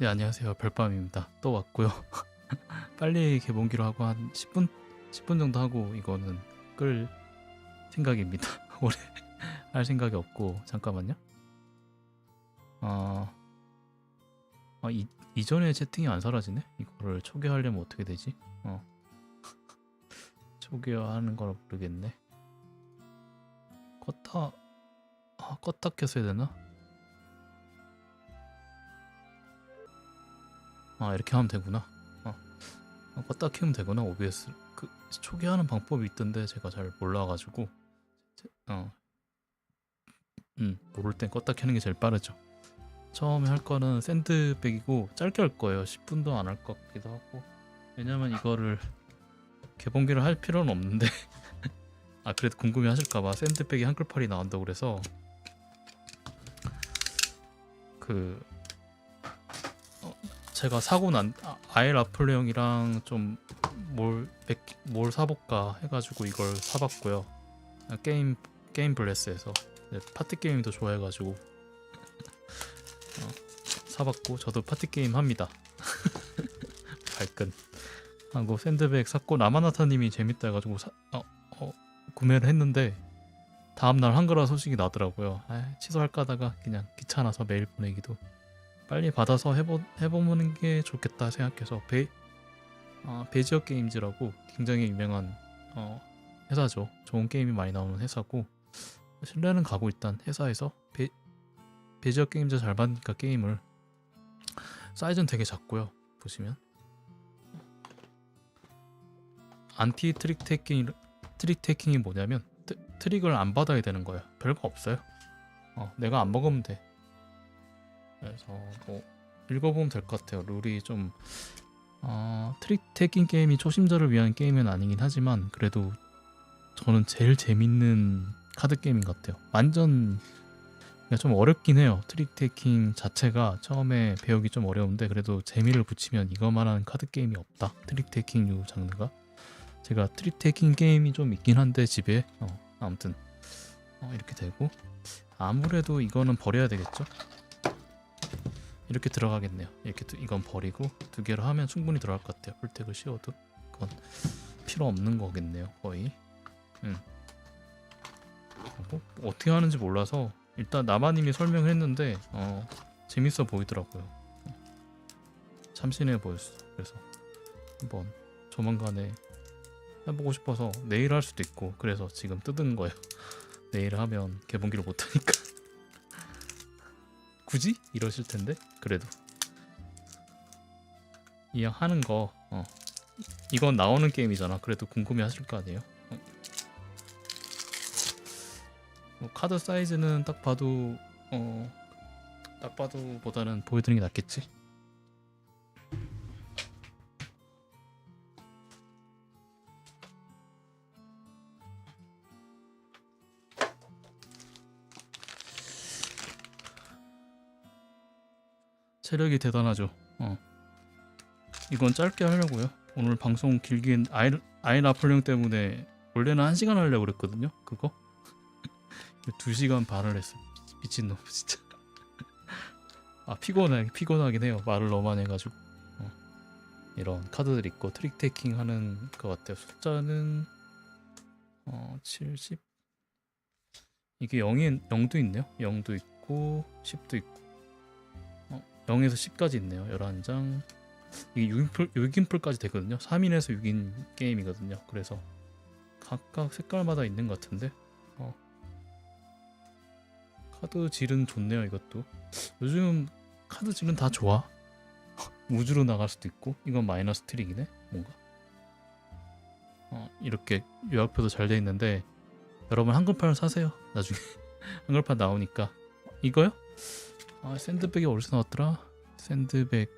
네 안녕하세요. 별밤입니다. 또 왔고요. 빨리 개봉기로 하고 한 10분? 10분 정도 하고 이거는 끌 생각입니다. 오래 할 생각이 없고. 잠깐만요. 어, 아, 이, 이전에 채팅이 안 사라지네? 이거를 초기화하려면 어떻게 되지? 어. 초기화하는 걸 모르겠네. 껐다 아 껐다 켰어야 되나 아 이렇게 하면 되구나. 어, 어, 껐다 키우면 되구나 OBS 그 초기화하는 방법이 있던데 제가 잘 몰라가지고. 제- 어, 음 모를 땐 껐다 켜는 게 제일 빠르죠. 처음에 할 거는 샌드백이고 짧게 할 거예요. 10분도 안 할 것 같기도 하고. 왜냐면 이거를 개봉기를 할 필요는 없는데. 아 그래도 궁금해 하실까봐 샌드백이 한글팔이 나온다고 그래서 그 어, 제가 사고 난 아, 아일 아플레용이랑 좀 뭘 뭘 사볼까 해가지고 이걸 사봤고요. 아, 게임 게임 블레스에서. 네, 파티 게임도 좋아해가지고. 어, 사봤고 저도 파티 게임 합니다. 발끈. 하고 샌드백 샀고 라마나타님이 재밌다 해가지고 사, 어, 어, 구매를 했는데 다음날 한글화 소식이 나더라고요. 아, 취소할까 하다가 그냥 귀찮아서 메일 보내기도 빨리 받아서 해보, 해보는 게 좋겠다 생각해서 베, 아, 베지어 게임즈라고 굉장히 유명한 어, 회사죠. 좋은 게임이 많이 나오는 회사고 신뢰는 가고 일단 회사에서 베, 베지어 게임즈 잘 받으니까 게임을 사이즈는 되게 작고요 보시면. 안티 트릭 테이킹 트릭 테이킹이 뭐냐면 트, 트릭을 안 받아야 되는 거예요. 별거 없어요. 어, 내가 안 먹으면 돼 그래서 뭐 읽어보면 될 것 같아요. 룰이 좀 어, 트릭 테이킹 게임이 초심자를 위한 게임은 아니긴 하지만 그래도 저는 제일 재밌는 카드 게임인 것 같아요. 완전 그러니까 좀 어렵긴 해요. 트릭 테이킹 자체가 처음에 배우기 좀 어려운데 그래도 재미를 붙이면 이거만한 카드 게임이 없다. 트릭 테이킹류 장르가. 제가 트릭 테이킹 게임이 좀 있긴 한데 집에. 어, 아무튼. 어, 이렇게 되고. 아무래도 이거는 버려야 되겠죠 이렇게 들어가겠네요. 이렇게 두, 이건 버리고 두 개로 하면 충분히 들어갈 것 같아요. 풀텍을 씌워도 그건 필요 없는 거겠네요 거의. 음. 뭐, 어떻게 하는지 몰라서 일단 나마님이 설명했는데 어, 재밌어 보이더라고요. 참신해 보였어 그래서 한번 조만간에 해보고 싶어서 내일 할 수도 있고 그래서 지금 뜯은 거예요. 내일 하면 개봉기를 못하니까 굳이 이러실 텐데 그래도 이왕 하는 거 어. 이건 나오는 게임이잖아 그래도 궁금해 하실 거 아니에요 어. 뭐 카드 사이즈는 딱 봐도 어, 딱 봐도 보다는 보여드리는 게 낫겠지 체력이 대단하죠. 어. 이건 짧게 하려고요. 오늘 방송 길긴 아이 아이 라플령 때문에 원래는 한 시간 하려고 그랬거든요. 그거 두 시간 반을 했어. 미친 놈 진짜. 아 피곤해 피곤하긴 해요. 말을 너무 많이 해가지고 어. 이런 카드들 있고 트릭 테이킹 하는 것 같아요. 숫자는 어 70. 이게 0이 0도 있네요. 0도 있고 10도 있고. 0에서 10까지 있네요. 11장. 이게 6인풀, 6인풀까지 되거든요. 3인에서 6인 게임이거든요. 그래서 각각 색깔마다 있는 것 같은데. 어. 카드 질은 좋네요. 이것도. 요즘 카드 질은 다 좋아. 우주로 나갈 수도 있고. 이건 마이너스 트릭이네. 뭔가. 어, 이렇게 요약표도 잘 돼 있는데 여러분 한글판을 사세요. 나중에 한글판 나오니까. 이거요? 아 샌드백이 어디서 나왔더라? 샌드백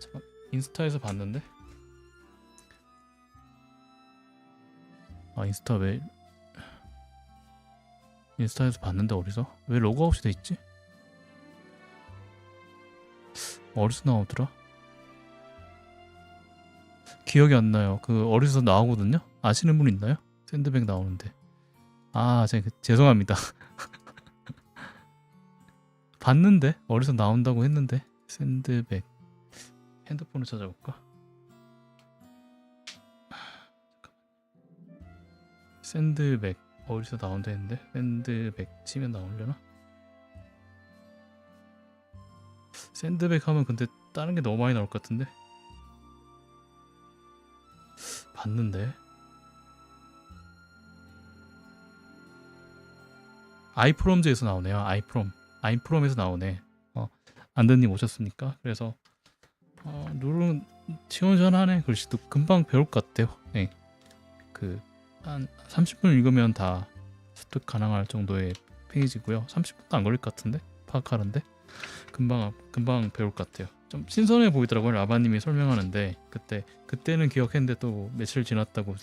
잠깐 인스타에서 봤는데 아 인스타 왜 인스타에서 봤는데 어디서 왜 로그아웃이 돼 있지? 어디서 나오더라? 기억이 안 나요. 그 어디서 나오거든요. 아시는 분 있나요? 샌드백 나오는데 아 제, 죄송합니다. 봤는데? 어디서 나온다고 했는데? 샌드백. 핸드폰을 찾아볼까? 샌드백. 어디서 나온다 했는데? 샌드백 치면 나오려나? 샌드백 하면 근데 다른 게 너무 많이 나올 것 같은데? 봤는데. 아이프롬즈에서 나오네요 아이프롬 아이프롬에서 나오네. 어 안드님 오셨습니까? 그래서 어, 룰은 시원시원하네. 글씨도 금방 배울 것 같아요. 네. 그한 30분 읽으면 다 습득 가능할 정도의 페이지고요. 30분도 안 걸릴 것 같은데? 파악하는데? 금방 금방 배울 것 같아요. 좀 신선해 보이더라고요. 라바님이 설명하는데. 그때 그때는 기억했는데 또 며칠 지났다고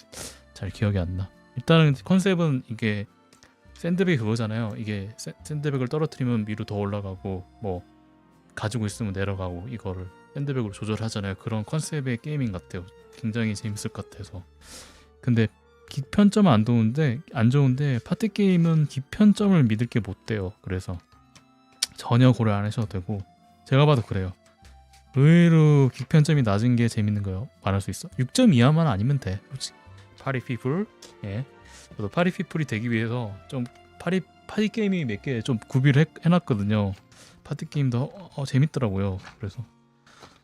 잘 기억이 안 나. 일단은 컨셉은 이게 샌드백 그거잖아요. 이게 샌- 샌드백을 떨어뜨리면 위로 더 올라가고 뭐 가지고 있으면 내려가고 이거를 샌드백으로 조절하잖아요. 그런 컨셉의 게임인 것 같아요. 굉장히 재밌을 것 같아서. 근데 기편점은 안 좋은데 안 좋은데 파티 게임은 기편점을 믿을 게 못 돼요. 그래서 전혀 고려 안 하셔도 되고 제가 봐도 그래요. 의외로 기편점이 낮은 게 재밌는 거요. 말할 수 있어. 6점 이하만 아니면 돼. 솔직히. 파리 피플. 예. 저도 파리 피플이 되기 위해서 좀 파리 파티 게임이 몇 개 좀 구비를 해, 해놨거든요. 파티 게임도 어, 어, 재밌더라고요. 그래서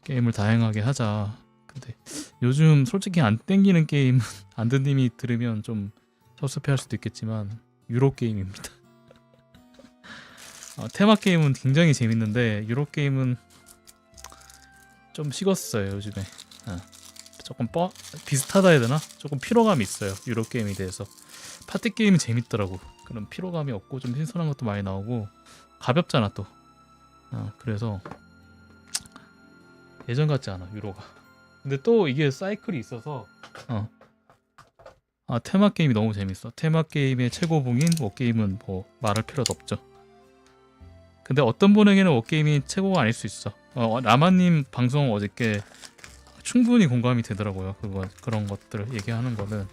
게임을 다양하게 하자. 근데 요즘 솔직히 안 땡기는 게임 안드님이 들으면 좀 섭섭해할 수도 있겠지만 유로 게임입니다. 어, 테마 게임은 굉장히 재밌는데 유로 게임은 좀 식었어요 요즘에. 어. 조금 뻐 비슷하다 해야 되나? 조금 피로감이 있어요 유로 게임에 대해서. 파티 게임이 재밌더라고. 그런 피로감이 없고 좀 신선한 것도 많이 나오고 가볍잖아 또. 어, 그래서 예전 같지 않아 유로가. 근데 또 이게 사이클이 있어서 어. 아 테마 게임이 너무 재밌어. 테마 게임의 최고봉인 워 게임은 뭐 말할 필요도 없죠. 근데 어떤 분에게는 워 게임이 최고가 아닐 수 있어. 어, 라마님 방송 어저께 충분히 공감이 되더라고요. 그거 그런 것들을 얘기하는 거는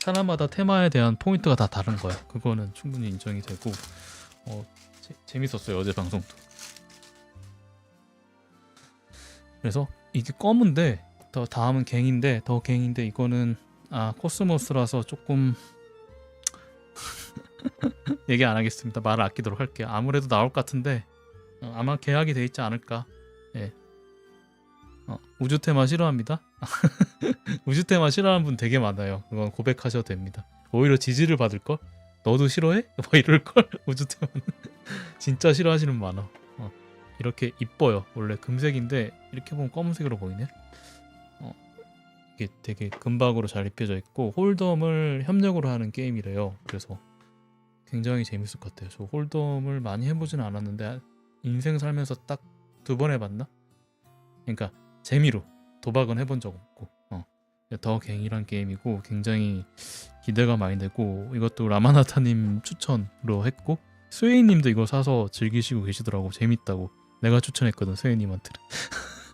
사람마다 테마에 대한 포인트가 다 다른 거야. 그거는 충분히 인정이 되고 어, 재, 재밌었어요 어제 방송도. 그래서 이게 검은데 더 다음은 갱인데 더 갱인데 이거는 아 코스모스라서 조금 얘기 안 하겠습니다. 말을 아끼도록 할게요. 아무래도 나올 것 같은데 어, 아마 계약이 돼 있지 않을까. 예. 어, 우주 테마 싫어합니다. 우주 테마 싫어하는 분 되게 많아요. 그건 고백하셔도 됩니다. 오히려 지지를 받을 걸. 너도 싫어해? 뭐 이럴 걸 우주 테마는 진짜 싫어하시는 분 많아. 어, 이렇게 이뻐요. 원래 금색인데 이렇게 보면 검은색으로 보이네. 어, 이게 되게 금박으로 잘 입혀져 있고 홀덤을 협력으로 하는 게임이래요. 그래서 굉장히 재밌을 것 같아요. 저 홀덤을 많이 해보진 않았는데 인생 살면서 딱 두 번 해봤나? 그러니까 재미로 도박은 해본 적 없고 어. 더 갱이란 게임이고 굉장히 기대가 많이 되고 이것도 라마나타님 추천으로 했고 스웨이님도 이거 사서 즐기시고 계시더라고. 재밌다고. 내가 추천했거든 스웨이님한테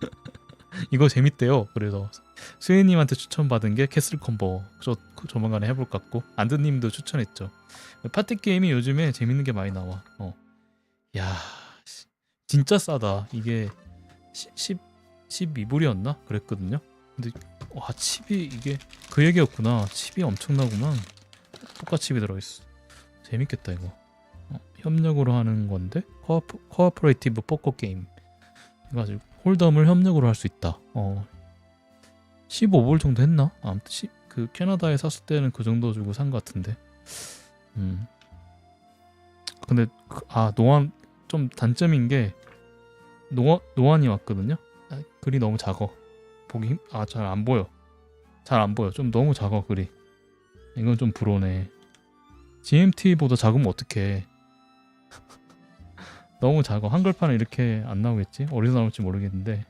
이거 재밌대요. 그래서 스웨이님한테 추천받은 게 캐슬 콤보 저 조만간에 해볼 것 같고. 안드님도 추천했죠. 파티 게임이 요즘에 재밌는 게 많이 나와. 어. 야 씨, 진짜 싸다. 이게 10, 12불이었나? 그랬거든요. 근데 와 칩이 이게 그 얘기였구나. 칩이 엄청나구만. 똑같이 칩이 들어있어. 재밌겠다 이거. 어, 협력으로 하는 건데? 코어프, 코어퍼레이티브 포커 게임. 해가지고 홀덤을 협력으로 할 수 있다. 어. 15불 정도 했나? 아무튼 시, 그 캐나다에 샀을 때는 그 정도 주고 산 것 같은데. 음. 근데 그- 아 노안 좀 단점인 게 노, 노안이 왔거든요 아, 글이 너무 작어. 보기 힘... 아 잘 안 보여. 잘 안 보여. 좀 너무 작아 글이. 이건 좀 불오네. GMT보다 작으면 어떡해? 너무 작아. 한글판은 이렇게 안 나오겠지? 어디서 나올지 모르겠는데.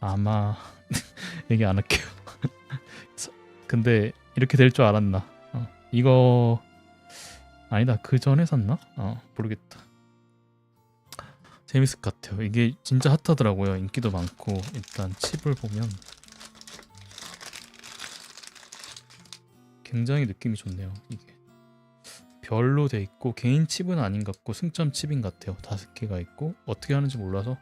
아마 얘기 안 할게요. 근데 이렇게 될 줄 알았나? 어, 이거 아니다. 그 전에 샀나? 어 모르겠다 재밌을 것 같아요. 이게 진짜 핫하더라고요. 인기도 많고 일단 칩을 보면 굉장히 느낌이 좋네요. 이게 별로 돼 있고 개인 칩은 아닌 것 같고 승점 칩인 것 같아요. 다섯 개가 있고 어떻게 하는지 몰라서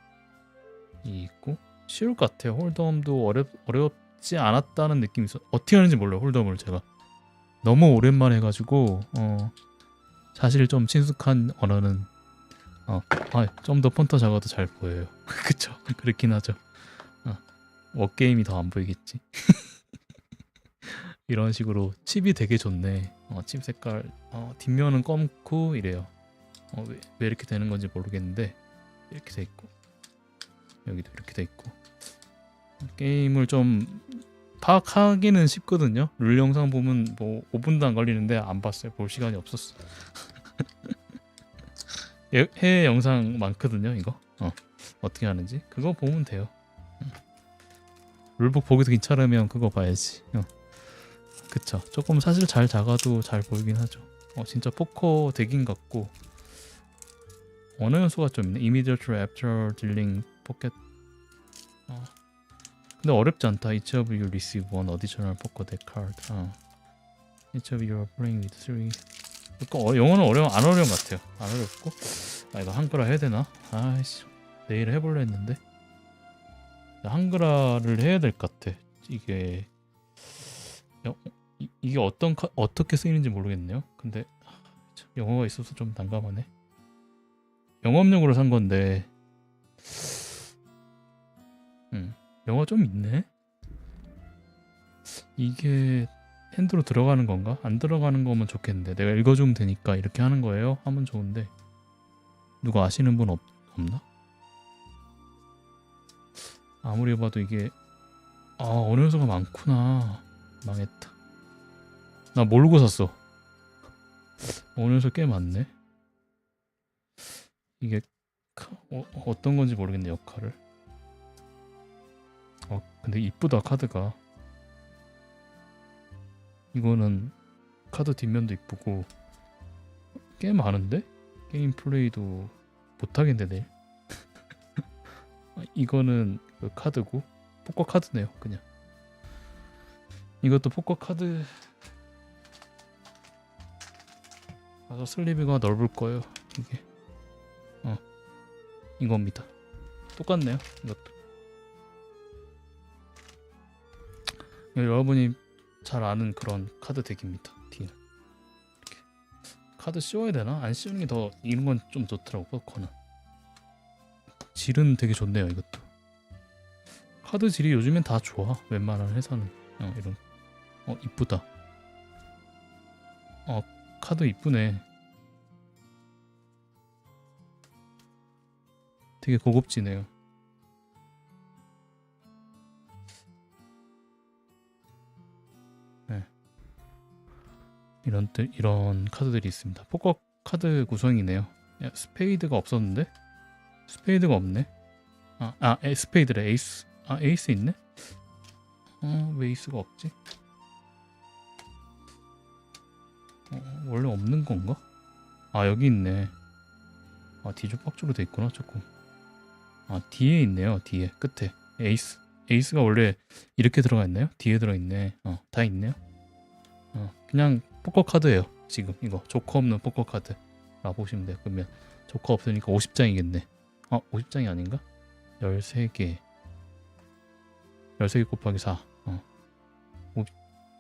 있고 쉬울 것 같아요. 홀덤도 어렵 어렵지 않았다는 느낌이 있어. 어떻게 하는지 몰라요. 홀덤을 제가 너무 오랜만에 해가지고 어 사실 좀 친숙한 언어는 어좀 더 폰터 작아도 잘 보여요. 그쵸? 그렇긴 하죠. 어, 워게임이 더 안 보이겠지. 이런 식으로 칩이 되게 좋네. 어, 칩 색깔 어, 뒷면은 검고 이래요. 어, 왜, 왜 이렇게 되는 건지 모르겠는데 이렇게 돼 있고 여기도 이렇게 돼 있고 게임을 좀 파악하기는 쉽거든요. 룰 영상 보면 뭐 5분도 안 걸리는데 안 봤어요. 볼 시간이 없었어. 예- 해외 영상 많거든요. 이거 어, 어떻게 하는지 그거 보면 돼요. 음. 룰북 보기도 귀찮으면 그거 봐야지. 어. 그쵸. 조금 사실 잘 작아도 잘 보이긴 하죠. 어, 진짜 포커 덱인 같고 언어 요소가 좀 있네. Immediately after dealing pocket. 어. 근데 어렵지 않다. Each of you receive one additional poker deck card. 어. Each of you are playing with three. 그러니까 어, 영어는 어려워 안 어려운 것 같아요. 안 어렵고. 아 이거 한글화 해야 되나? 아이씨 내일 해볼려 했는데 한글화를 해야 될 것 같아. 이게 영, 이, 이게 어떤 카, 어떻게 쓰이는지 모르겠네요. 근데 참, 영어가 있어서 좀 난감하네. 영업용으로 산 건데, 음, 영어 좀 있네. 이게 핸드로 들어가는 건가? 안 들어가는 거면 좋겠는데. 내가 읽어주면 되니까 이렇게 하는 거예요? 하면 좋은데. 누가 아시는 분 없, 없나? 아무리 봐도 이게 아 어느 요소가 많구나. 망했다. 나 모르고 샀어. 어느 요소 꽤 많네. 이게 카- 어, 어떤 건지 모르겠네 역할을. 어 근데 이쁘다 카드가 이거는 카드 뒷면도 이쁘고 꽤 많은데? 게임 플레이도 못하겠네 내일 아, 이거는 그 카드고? 포커 카드네요 그냥. 이것도 포커 카드. 가서 슬리브가 넓을 거예요 이게. 어 이겁니다. 똑같네요 이것도. 여러분이 잘 아는 그런 카드 덱입니다 이렇게. 카드 씌워야 되나? 안 씌우는 게 더 이런 건 좀 좋더라고 포커는 질은 되게 좋네요 이것도. 카드 질이 요즘엔 다 좋아 웬만한 회사는. 어, 이런. 어 이쁘다. 어 카드 이쁘네. 되게 고급지네요 이런 뜻 이런 카드들이 있습니다. 포커 카드 구성이네요. 야, 스페이드가 없었는데? 스페이드가 없네. 아, 아 에, 스페이드래. 에이스 아 에이스 있네? 어 왜 에이스가 없지? 어, 원래 없는 건가? 아 여기 있네. 아 디조박주로 돼 있구나 조금. 아 뒤에 있네요 뒤에. 끝에. 에이스 에이스가 원래 이렇게 들어가 있나요? 뒤에 들어 있네. 어 다 있네요. 어 그냥 포커 카드예요. 지금 이거 조커 없는 포커 카드. 라 보시면 돼요. 그러면 조커 없으니까 50장이겠네. 어 50장이 아닌가? 13개. 13개 곱하기 4 어.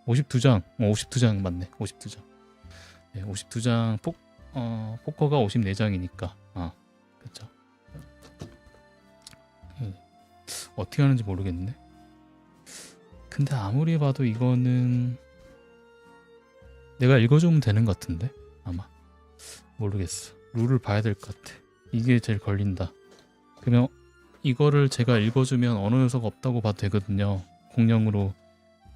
52장. 어, 52장 맞네. 52장. 네, 52장 포, 어, 포커가 54장이니까. 아 그쵸. 음, 어떻게 하는지 모르겠네. 근데 아무리 봐도 이거는 내가 읽어주면 되는 것 같은데? 아마. 모르겠어. 룰을 봐야 될 것 같아. 이게 제일 걸린다. 그러면 이거를 제가 읽어주면 언어 요소가 없다고 봐도 되거든요. 공룡으로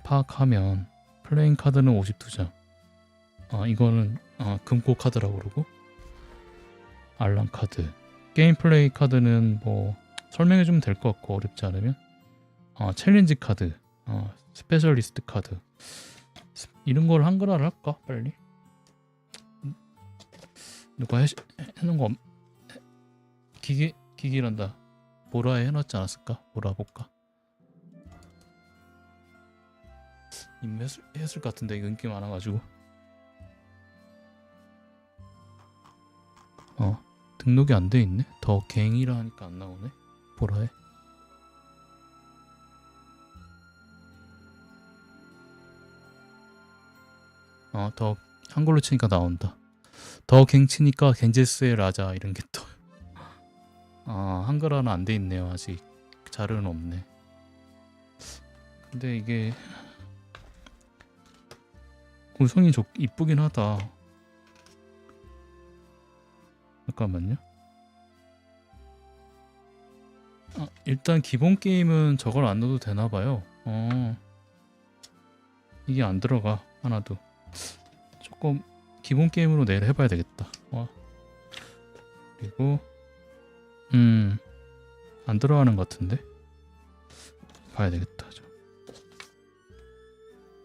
파악하면 플레잉 카드는 52장. 아 이거는 아, 금고 카드라고 그러고. 알람 카드. 게임 플레이 카드는 뭐 설명해주면 될 것 같고 어렵지 않으면. 아 챌린지 카드, 아 스페셜리스트 카드. 스- 이런 걸 한글화를 할까 빨리? 누가 해, 해놓은 거 없... 기기 기기란다. 보라에 해놨지 않았을까? 보라 볼까? 이미 했을, 했을 것 같은데 이거 인기 많아가지고 어 등록이 안 돼 있네 더 갱이라 하니까 안 나오네 보라에 어, 더 한글로 치니까 나온다. 더 갱치니까 겐제스의 라자 이런 게 또. 아 한글화는 안 돼 있네요 아직 자료는 없네. 근데 이게 구성이 좋 이쁘긴 하다. 잠깐만요. 아, 일단 기본 게임은 저걸 안 넣어도 되나 봐요. 어. 이게 안 들어가 하나도. 조금 기본 게임으로 내일 해봐야 되겠다. 와. 그리고 음. 안 들어가는 것 같은데. 봐야 되겠다. 저.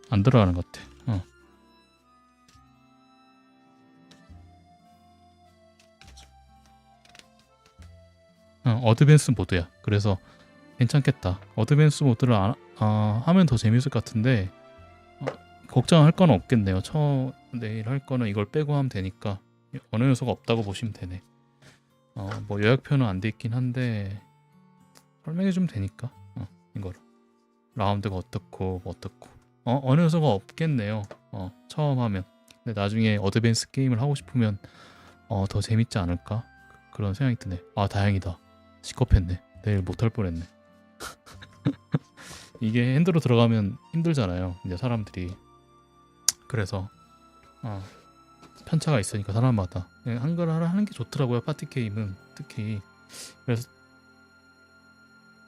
안 들어가는 것 같아. 어. 어, 어드밴스 모드야. 그래서 괜찮겠다. 어드밴스 모드를 안, 아, 하면 더 재밌을 것 같은데 어, 걱정할 건 없겠네요. 처 내일 할 거는 이걸 빼고 하면 되니까 어느 요소가 없다고 보시면 되네. 어, 뭐 요약표는 안 돼 있긴 한데 설명해 주면 되니까 어, 이거를 라운드가 어떻고 뭐 어떻고 어, 어느 요소가 없겠네요. 어, 처음 하면 근데 나중에 어드밴스 게임을 하고 싶으면 어, 더 재밌지 않을까 그런 생각이 드네. 아 다행이다. 시겁했네. 내일 못할 뻔했네. 이게 핸드로 들어가면 힘들잖아요. 이제 사람들이 그래서 어, 편차가 있으니까 사람마다. 예, 한글화를 하는 게 좋더라고요. 파티 게임은 특히. 그래서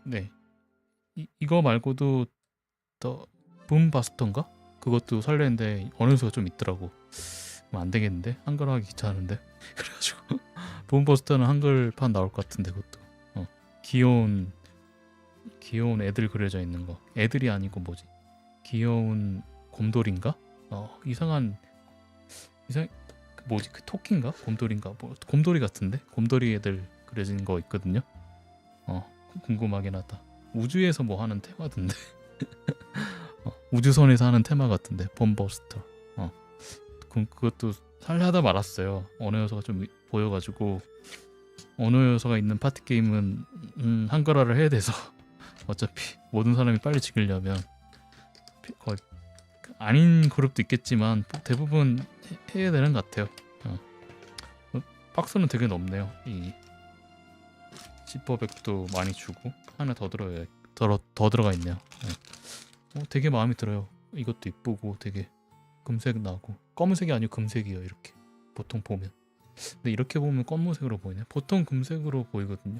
네. 이, 이거 말고도 더 붐바스터인가? 그것도 설레는데 어느 요소가 좀 있더라고. 안 되겠는데? 한글화하기 귀찮은데? 그래가지고 붐버스터는 한글판 나올 것 같은데 그것도. 어, 귀여운 귀여운 애들 그려져 있는 거. 애들이 아니고 뭐지? 귀여운 곰돌인가 어 이상한 이상 그 뭐지? 그 토끼인가? 곰돌인가? 뭐 곰돌이 같은데? 곰돌이 애들 그려진 거 있거든요. 어 궁금하긴 하다. 우주에서 뭐 하는 테마던데? 어, 우주선에서 하는 테마 같은데? 범버스터. 어 그, 그것도 살려하다 말았어요. 어느 요소가 좀 보여가지고. 어느 요소가 있는 파티 게임은 음, 한글화를 해야 돼서. 어차피 모든 사람이 빨리 피- 거의 아닌 그룹도 있겠지만 대부분 해- 해야 되는 것 같아요. 어. 어, 박스는 되게 넓네요. 이 지퍼백도 많이 주고 하나 더 들어요. 더, 더 들어가 있네요. 네. 어, 되게 마음에 들어요. 이것도 이쁘고 되게 금색 나고 검은색이 아니고 금색이에요. 이렇게 보통 보면. 근데 이렇게 보면 검은색으로 보이네. 보통 금색으로 보이거든요.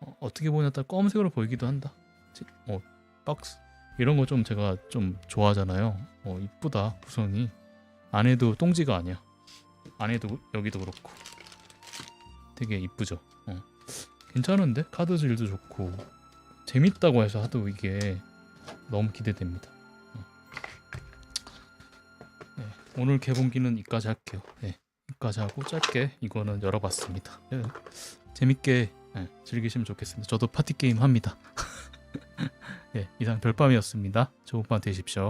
어, 어떻게 보냐에 따라 검은색으로 보이기도 한다. 지- 어, 박스 이런 거 좀 제가 좀 좋아하잖아요. 어, 이쁘다 구성이. 안에도 똥지가 아니야. 안에도 여기도 그렇고 되게 이쁘죠. 어. 괜찮은데 카드 질도 좋고 재밌다고 해서 하도 이게 너무 기대됩니다. 어. 네, 오늘 개봉기는 이까지 할게요. 네, 이까지 하고 짧게 이거는 열어봤습니다. 네, 재밌게 네, 즐기시면 좋겠습니다. 저도 파티 게임 합니다. 예, 이상 별밤이었습니다. 좋은 밤 되십시오.